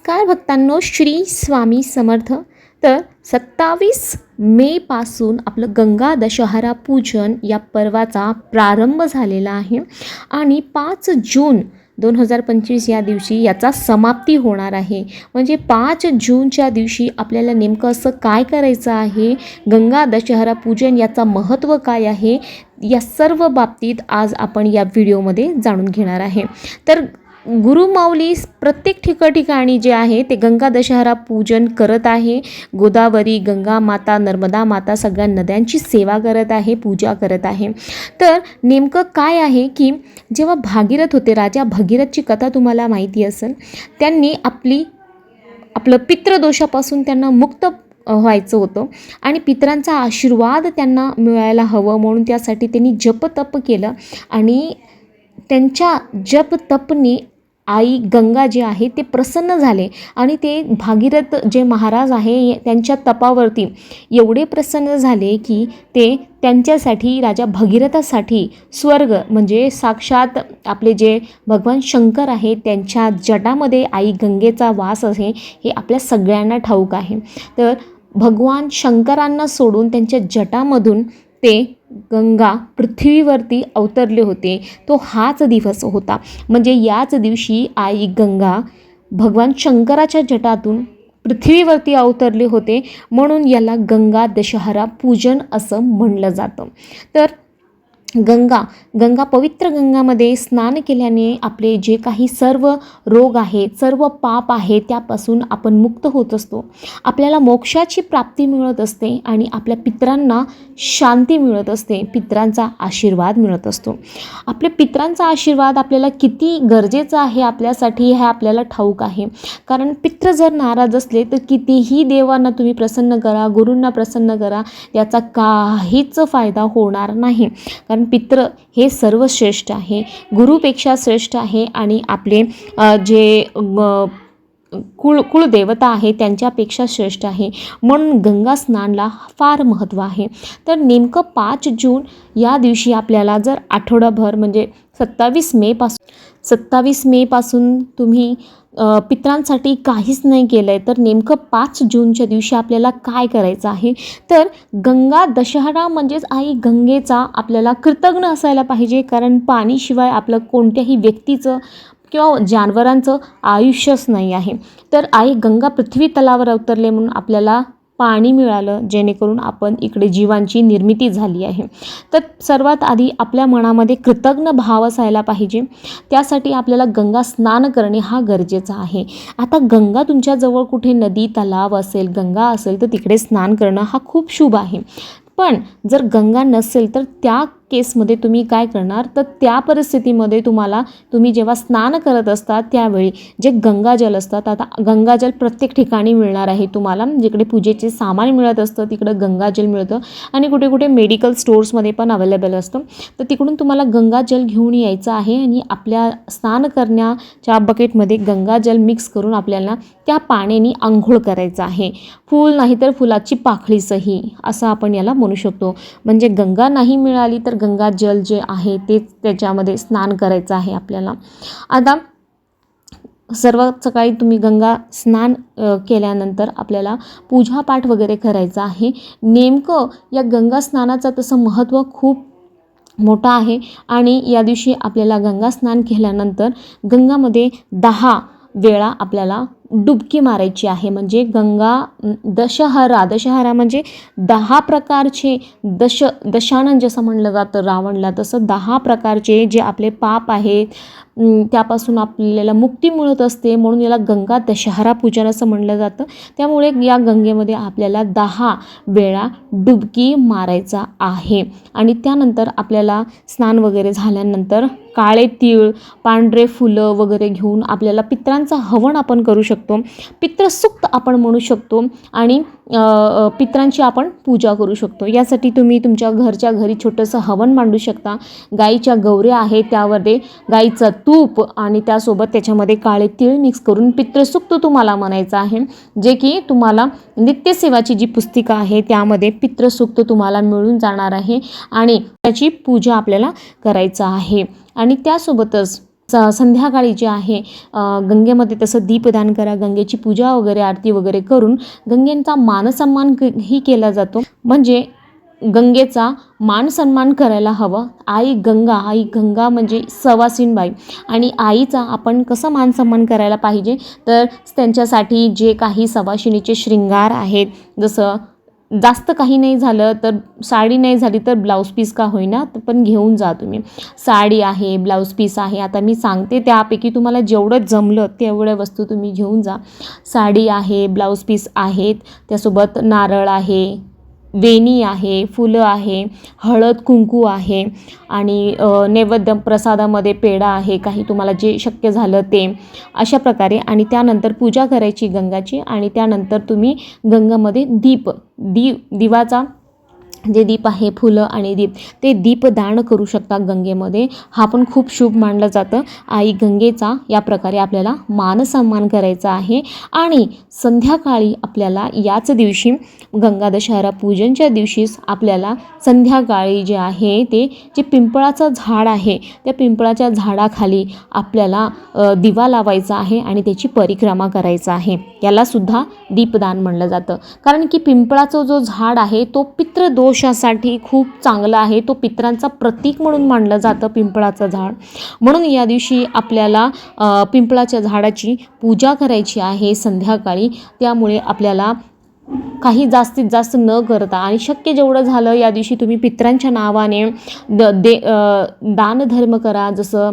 नमस्कार भक्तांनो श्री स्वामी समर्थ. तर सत्तावीस मेपासून आपलं गंगा दशहरा पूजन या पर्वाचा प्रारंभ झालेला आहे आणि पाच जून दोन हजार पंचवीस या दिवशी याचा समाप्ती होणार आहे. म्हणजे पाच जूनच्या दिवशी आपल्याला नेमकं असं काय करायचं आहे? गंगा दशहरा पूजन याचा महत्त्व काय आहे? या सर्व बाबतीत आज आपण या व्हिडिओमध्ये जाणून घेणार आहे. तर गुरुमाऊली प्रत्येक ठिक ठिकाणी जे आहे ते गंगा दशहरा पूजन करत आहे. गोदावरी गंगा माता नर्मदा माता सगळ्या नद्यांची सेवा करत आहे पूजा करत आहे. तर नेमकं काय आहे की जेव्हा भागीरथ होते राजा भगीरथची कथा तुम्हाला माहिती असेल त्यांनी आपली आपलं पितृदोषापासून त्यांना मुक्त व्हायचं होतं आणि पितरांचा आशीर्वाद त्यांना मिळायला हवं म्हणून त्यासाठी त्यांनी जपतप केलं आणि त्यांच्या जप तपने आई गंगा जे आहे ते प्रसन्न झाले. आणि ते भागीरथ जे महाराज आहे त्यांच्या तपावरती एवढे प्रसन्न झाले की ते त्यांच्यासाठी राजा भगीरथासाठी स्वर्ग म्हणजे साक्षात आपले जे भगवान शंकर आहे त्यांच्या जटामध्ये आई गंगेचा वास आहे हे आपल्या सगळ्यांना ठाऊक आहे. तर भगवान शंकरांना सोडून त्यांच्या जटामधून ते गंगा पृथ्वीवरती अवतरले होते. तो हाच दिवस होता. म्हणजे याच दिवशी आई गंगा भगवान शंकराच्या जटातून पृथ्वीवरती अवतरले होते. म्हणून याला गंगा दशहरा पूजन असं म्हणलं जातं. तर गंगा. गंगा पवित्र गंगामध्ये स्नान केल्याने आपले जे काही सर्व रोग आहेत सर्व पाप आहे त्यापासून आपण मुक्त होत असतो. आपल्याला मोक्षाची प्राप्ती मिळत असते आणि आपल्या पित्रांना शांती मिळत असते पित्रांचा आशीर्वाद मिळत असतो. आपल्या पित्रांचा आशीर्वाद आपल्याला किती गरजेचा आहे आपल्यासाठी हे आपल्याला ठाऊक आहे. कारण पित्र जर नाराज असले तर कितीही देवांना तुम्ही प्रसन्न करा गुरूंना प्रसन्न करा याचा काहीच फायदा होणार नाही. कारण पित्र हे सर्वश्रेष्ठ आहे गुरुपेक्षा श्रेष्ठ आहे आणि आपले जे म, कुळ कुळदेवता आहे त्यांच्यापेक्षा श्रेष्ठ आहे. म्हणून गंगा स्नानला फार महत्त्व आहे. तर नेमकं पाच जून या दिवशी आपल्याला जर आठवडाभर म्हणजे सत्तावीस मेपासून सत्तावीस मेपासून तुम्ही पित्रांसाठी काहीच नाही केलं आहे तर नेमकं पाच जूनच्या दिवशी आपल्याला काय करायचं आहे? तर गंगा दशहरा म्हणजेच आई गंगेचा आपल्याला कृतज्ञ असायला पाहिजे. कारण पाणीशिवाय आपलं कोणत्याही व्यक्तीचं किंवा जानवरांचं आयुष्यच नाही आहे. तर आई गंगा पृथ्वी तलावर अवतरले म्हणून आपल्याला पाणी मिळालं जेणेकरून आपण इकडे जीवांची निर्मिती झाली आहे. तर सर्वात आधी आपल्या मनामध्ये कृतज्ञ भाव असायला पाहिजे. त्यासाठी आपल्याला गंगा स्नान करणे हा गरजेचा आहे. आता गंगा तुमच्याजवळ कुठे नदी तलाव असेल गंगा असेल तर तिकडे स्नान करणं हा खूप शुभ आहे. पण जर गंगा नसेल तर त्या केसमध्ये तुम्ही काय करणार? तर त्या परिस्थितीमध्ये तुम्हाला तुम्ही जेव्हा स्नान करत असता त्यावेळी जे गंगाजल असतात आता गंगाजल प्रत्येक ठिकाणी मिळणार आहे तुम्हाला. जिकडे पूजेचे सामान मिळत असतं तिकडं गंगाजल मिळतं आणि कुठे कुठे मेडिकल स्टोर्समध्ये पण अवेलेबल असतं. तर तिकडून तुम्हाला गंगाजल घेऊन यायचं आहे आणि आपल्या स्नान करण्याच्या बकेटमध्ये गंगाजल मिक्स करून आपल्याला त्या पाण्याने आंघोळ करायचं आहे. फूल नाही तर फुलाची पाखळीसही असं आपण याला म्हणू शकतो. म्हणजे गंगा नाही मिळाली तर गंगाजल जे आहे तेच त्याच्यामध्ये स्नान करायचं आहे आपल्याला. आता सर्वात सकाळी तुम्ही गंगा स्नान केल्यानंतर आपल्याला पूजापाठ वगैरे करायचा आहे. नेमकं या गंगा स्नानाचं तसं महत्त्व खूप मोठा आहे आणि या दिवशी आपल्याला गंगा स्नान केल्यानंतर गंगामध्ये दहा वेळा आपल्याला डुबकी मारायची आहे. म्हणजे गंगा दशहरा दशहरा म्हणजे दहा प्रकारचे दश दशानन जसं म्हणलं जातं रावणला तसं दहा प्रकारचे जे आपले पाप आहेत त्यापासून आपल्याला मुक्ती मिळत असते. म्हणून याला गंगा दशहरा पूजन असं म्हणलं जातं. त्यामुळे या गंगेमध्ये आपल्याला दहा वेळा डुबकी मारायचा आहे. आणि त्यानंतर आपल्याला स्नान वगैरे झाल्यानंतर काळे तीळ पांढरे फुलं वगैरे घेऊन आपल्याला पित्रांचा हवन आपण करू शकतो. पित्रसुक्त आपण म्हणू शकतो आणि पित्रांची आपण पूजा करू शकतो. यासाठी तुम्ही तुमच्या घरच्या घरी छोटंसं हवन मांडू शकता. गाईच्या गौऱ्या आहेत त्यामध्ये गाईचं तूप आणि त्यासोबत त्याच्यामध्ये काळे तीळ मिक्स करून पित्रसुक्त तुम्हाला म्हणायचं आहे. जे की तुम्हाला नित्यसेवाची जी पुस्तिका आहे त्यामध्ये पित्रसुक्त तुम्हाला मिळून जाणार आहे आणि त्याची पूजा आपल्याला करायचं आहे. आणि त्यासोबतच स संध्याकाळी जे आहे गंगेमध्ये तसं दीपदान करा गंगेची पूजा वगैरे आरती वगैरे करून गंगेंचा मानसन्मान क- ही केला जातो. म्हणजे गंगेचा मान सन्मान करायला हवं. आई गंगा आई गंगा म्हणजे सवासीनबाई आणि आईचा आपण कसं मान सन्मान करायला पाहिजे? तर त्यांच्यासाठी जे काही सवाशिणीचे शृंगार आहेत जसं जास्त काही नाही झालं तर साडी नाही झाली तर ब्लाऊज पीस का होईना तर पण घेऊन जा तुम्ही. साडी आहे ब्लाऊज पीस आहे आता मी सांगते त्यापैकी तुम्हाला जेवढं जमलं तेवढ्या वस्तू तुम्ही घेऊन जा. साडी आहे ब्लाऊज पीस आहेत त्यासोबत नारळ आहे वेणी आहे फुलं आहे हळद कुंकू आहे आणि नैवेद्य प्रसादामध्ये पेढा आहे काही तुम्हाला जे शक्य झालं ते अशा प्रकारे. आणि त्यानंतर पूजा करायची गंगाची आणि त्यानंतर तुम्ही गंगामध्ये दीप दी दिवाचा जे दीप आहे फुलं आणि दीप ते दीपदान करू शकता गंगेमध्ये. हा पण खूप शुभ मानलं जातं. आई गंगेचा या प्रकारे आपल्याला मानसन्मान करायचा आहे. आणि संध्याकाळी आपल्याला याच दिवशी गंगा दशहरा पूजनच्या दिवशीच आपल्याला संध्याकाळी जे आहे ते जे पिंपळाचं झाड आहे त्या पिंपळाच्या झाडाखाली आपल्याला दिवा लावायचा आहे आणि त्याची परिक्रमा करायचा आहे. यालासुद्धा दीपदान म्हणलं जातं. कारण की पिंपळाचं जो झाड आहे तो पितृदोषासाठी खूप चांगला आहे. तो पित्रांचा प्रतीक म्हणून मानलं जातं पिंपळाचं झाड. म्हणून या दिवशी आपल्याला पिंपळाच्या झाडाची पूजा करायची आहे संध्याकाळी. त्यामुळे आपल्याला काही जास्तीत जास्त न करता आणि शक्य जेवढं झालं या दिवशी तुम्ही पित्रांच्या नावाने द दे दानधर्म करा. जसं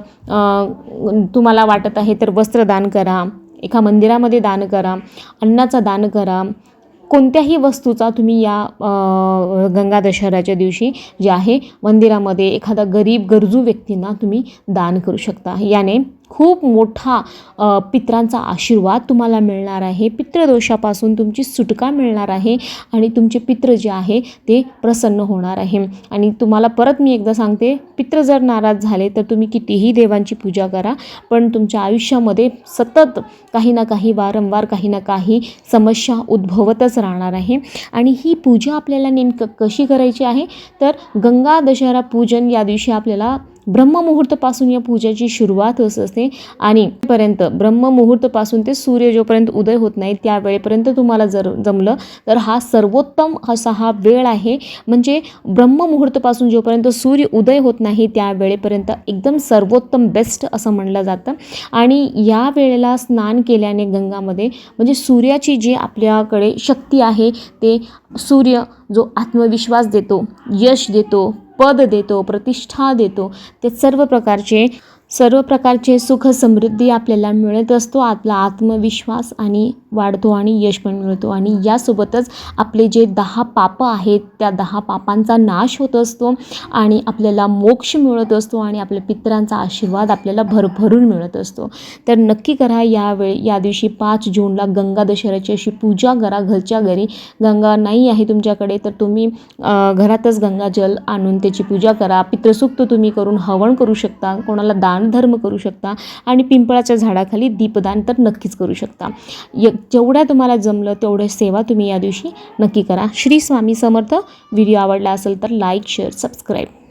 तुम्हाला वाटत आहे तर वस्त्रदान करा. एका मंदिरामध्ये दान करा. अन्नाचं दान करा. कोणत्याही वस्तूचा तुम्ही या गंगा दशहऱ्याच्या दिवशी जे आहे मंदिरामध्ये एखादा गरीब गरजू व्यक्तींना तुम्ही दान करू शकता. याने खूप मोठा पित्रांचा आशीर्वाद तुम्हाला मिळणार आहे. पितृदोषापासून तुमची सुटका मिळणार आहे आणि तुमचे पित्र जे आहे ते प्रसन्न होणार आहे. आणि तुम्हाला परत मी एकदा सांगते पित्र जर नाराज झाले तर तुम्ही कितीही देवांची पूजा करा पण तुमच्या आयुष्यामध्ये सतत काही ना काही वारंवार काही ना काही समस्या उद्भवतच राहणार आहे. आणि ही पूजा आपल्याला नेमकं कशी करायची आहे? तर गंगा दशहरा पूजन या दिवशी आपल्याला ब्रह्ममुहूर्तपासून या पूजेची सुरुवात होत असते. आणि पर्यंत ब्रह्ममुहूर्तपासून ते सूर्य जोपर्यंत उदय होत नाही त्यावेळेपर्यंत तुम्हाला जर जमलं तर हा सर्वोत्तम असा हा वेळ आहे. म्हणजे ब्रह्ममुहूर्तपासून जोपर्यंत सूर्य उदय होत नाही त्या वेळेपर्यंत एकदम सर्वोत्तम बेस्ट असं म्हणलं जातं. आणि या वेळेला स्नान केल्याने गंगामध्ये म्हणजे सूर्याची जी आपल्याकडे शक्ती आहे ते सूर्य जो आत्मविश्वास देतो यश देतो पद देतो प्रतिष्ठा देतो ते सर्व प्रकारचे सर्व प्रकारचे सुख समृद्धी आपल्याला मिळत असतो. आपला आत्मविश्वास आणि वाढतो आणि यश पण मिळतो. आणि यासोबतच आपले जे दहा पापं आहेत त्या दहा पापांचा नाश होत असतो आणि आपल्याला मोक्ष मिळत असतो आणि आपल्या पितरांचा आशीर्वाद आपल्याला भरभरून मिळत असतो. तर नक्की करा यावेळी या दिवशी पाच जूनला गंगा दशहऱ्याची अशी पूजा करा घरच्या घरी. गंगा नाही आहे तुमच्याकडे तर तुम्ही घरातच गंगाजल आणून त्याची पूजा करा. पितृसुक्त तुम्ही करून हवन करू शकता. कोणाला दान दानधर्म करू शकता आणि पिंपळाच्या झाडाखाली दीपदान तर नक्कीच करू शकता. य जेवढ्या तुम्हाला जमलं तेवढ्या सेवा तुम्ही या दिवशी नक्की करा. श्री स्वामी समर्थ. व्हिडिओ आवडला असेल तर लाईक शेअर सबस्क्राईब